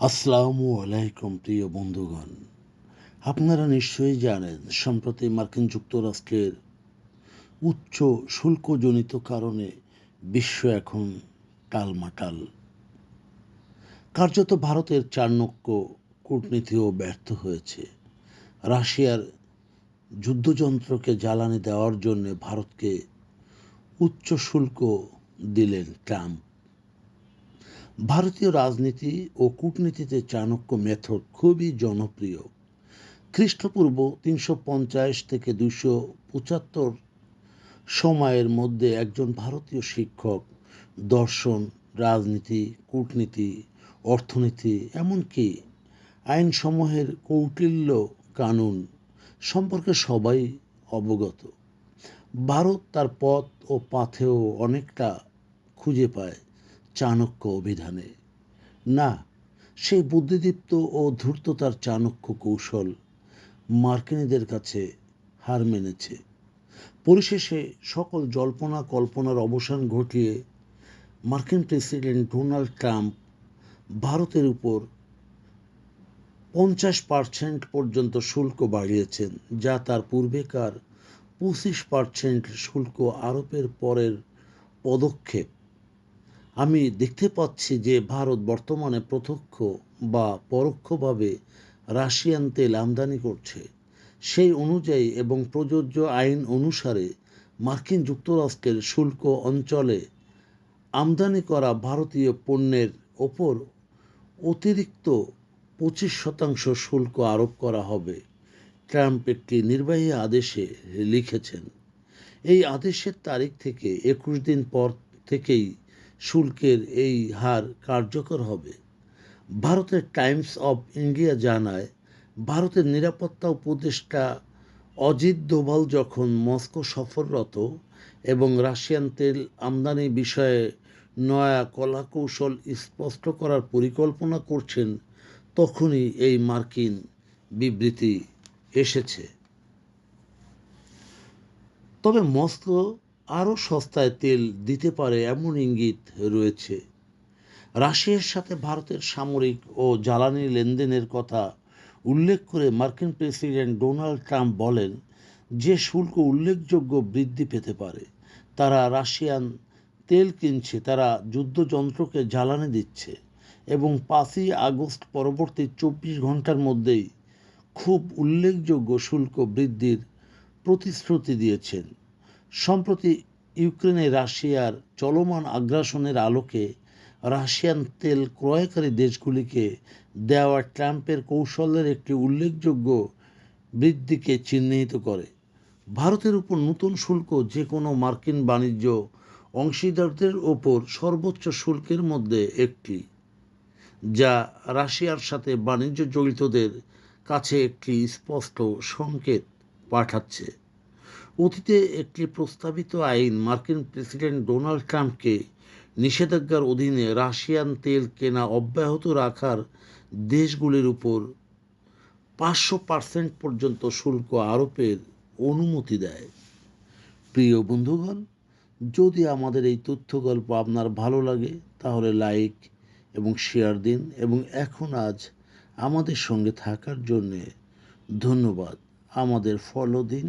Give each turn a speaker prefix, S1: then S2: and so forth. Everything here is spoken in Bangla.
S1: আসসালামু আলাইকুম, প্রিয় বন্ধুগণ। আপনারা নিশ্চয়ই জানেন, সম্প্রতি মার্কিন যুক্তরাষ্ট্রের উচ্চ শুল্কজনিত কারণে বিশ্ব এখন টালমাটাল। কার্যত ভারতের চাণক্য কূটনীতিও ব্যর্থ হয়েছে। রাশিয়ার যুদ্ধযন্ত্রকে জ্বালানি দেওয়ার জন্য ভারতকে উচ্চ শুল্ক দিলেন ট্রাম্প। ভারতীয় রাজনীতি ও কূটনীতিতে চাণক্য মেথড খুবই জনপ্রিয়। খ্রিস্টপূর্ব তিনশো পঞ্চাশ থেকে দুশো পঁচাত্তর সময়ের মধ্যে একজন ভারতীয় শিক্ষক, দর্শন, রাজনীতি, কূটনীতি, অর্থনীতি, এমনকি আইনসমূহের কৌটিল্য কানুন সম্পর্কে সবাই অবগত। ভারত তার পথ ও পাথেও অনেকটা খুঁজে পায়। চাণক্য অভিধানে। না সেই বুদ্ধিদীপ্ত ও ধূর্ততার চাণক্য কৌশল মার্কিনীদের কাছে হার মেনেছে। পরিশেষে সকল জল্পনা কল্পনার অবসান ঘটিয়ে মার্কিন প্রেসিডেন্ট ডোনাল্ড ট্রাম্প ভারতের উপর পঞ্চাশ পার্সেন্ট পর্যন্ত শুল্ক বাড়িয়েছেন, যা তার পূর্বেকার পঁচিশ পার্সেন্ট শুল্ক আরোপের পরের পদক্ষেপ। আমি দেখতে পাচ্ছি যে ভারত বর্তমানে প্রত্যক্ষ বা পরোক্ষভাবে রাশিয়ান তেল আমদানি করছে। সেই অনুযায়ী এবং প্রযোজ্য আইন অনুসারে মার্কিন যুক্তরাষ্ট্রের শুল্ক অঞ্চলে আমদানি করা ভারতীয় পণ্যের ওপর অতিরিক্ত পঁচিশ শতাংশ শুল্ক আরোপ করা হবে, ট্রাম্প একটি নির্বাহী আদেশে লিখেছেন। এই আদেশের তারিখ থেকে একুশ দিন পর থেকেই শুল্কের এই হার কার্যকর হবে। ভারতের টাইমস অব ইন্ডিয়া জানায়, ভারতের নিরাপত্তা উপদেষ্টা অজিত দোভাল যখন মস্কো সফররত এবং রাশিয়ান তেল আমদানি বিষয়ে নয়া কলাকৌশল স্পষ্ট করার পরিকল্পনা করছেন, তখনই এই মার্কিন বিবৃতি এসেছে। তবে মস্কো আরও সস্তায় তেল দিতে পারে এমন ইঙ্গিত রয়েছে। রাশিয়ার সাথে ভারতের সামরিক ও জ্বালানি লেনদেনের কথা উল্লেখ করে মার্কিন প্রেসিডেন্ট ডোনাল্ড ট্রাম্প বলেন যে শুল্ক উল্লেখযোগ্য বৃদ্ধি পেতে পারে, তারা রাশিয়ান তেল কিনছে, তারা যুদ্ধযন্ত্রকে জ্বালানি দিচ্ছে এবং পাঁচই আগস্ট পরবর্তী চব্বিশ ঘণ্টার মধ্যেই খুব উল্লেখযোগ্য শুল্ক বৃদ্ধির প্রতিশ্রুতি দিয়েছেন। সম্প্রতি ইউক্রেনে রাশিয়ার চলমান আগ্রাসনের আলোকে রাশিয়ান তেল ক্রয়কারী দেশগুলিকে দেওয়া ট্রাম্পের কৌশলের একটি উল্লেখযোগ্য বৃদ্ধিকে চিহ্নিত করে। ভারতের উপর নতুন শুল্ক যে কোনো মার্কিন বাণিজ্য অংশীদারদের ওপর সর্বোচ্চ শুল্কের মধ্যে একটি, যা রাশিয়ার সাথে বাণিজ্য জড়িতদের কাছে একটি স্পষ্ট সংকেত পাঠাচ্ছে। অতীতে একটি প্রস্তাবিত আইন মার্কিন প্রেসিডেন্ট ডোনাল্ড ট্রাম্পকে নিষেধাজ্ঞার অধীনে রাশিয়ান তেল কেনা অব্যাহত রাখার দেশগুলির উপর পাঁচশো পার্সেন্ট পর্যন্ত শুল্ক আরোপের অনুমতি দেয়। প্রিয় বন্ধুগণ, যদি আমাদের এই তথ্য গল্প আপনার ভালো লাগে, তাহলে লাইক এবং শেয়ার দিন এবং এখন আজ আমাদের সঙ্গে থাকার জন্যে ধন্যবাদ। আমাদের ফলো দিন।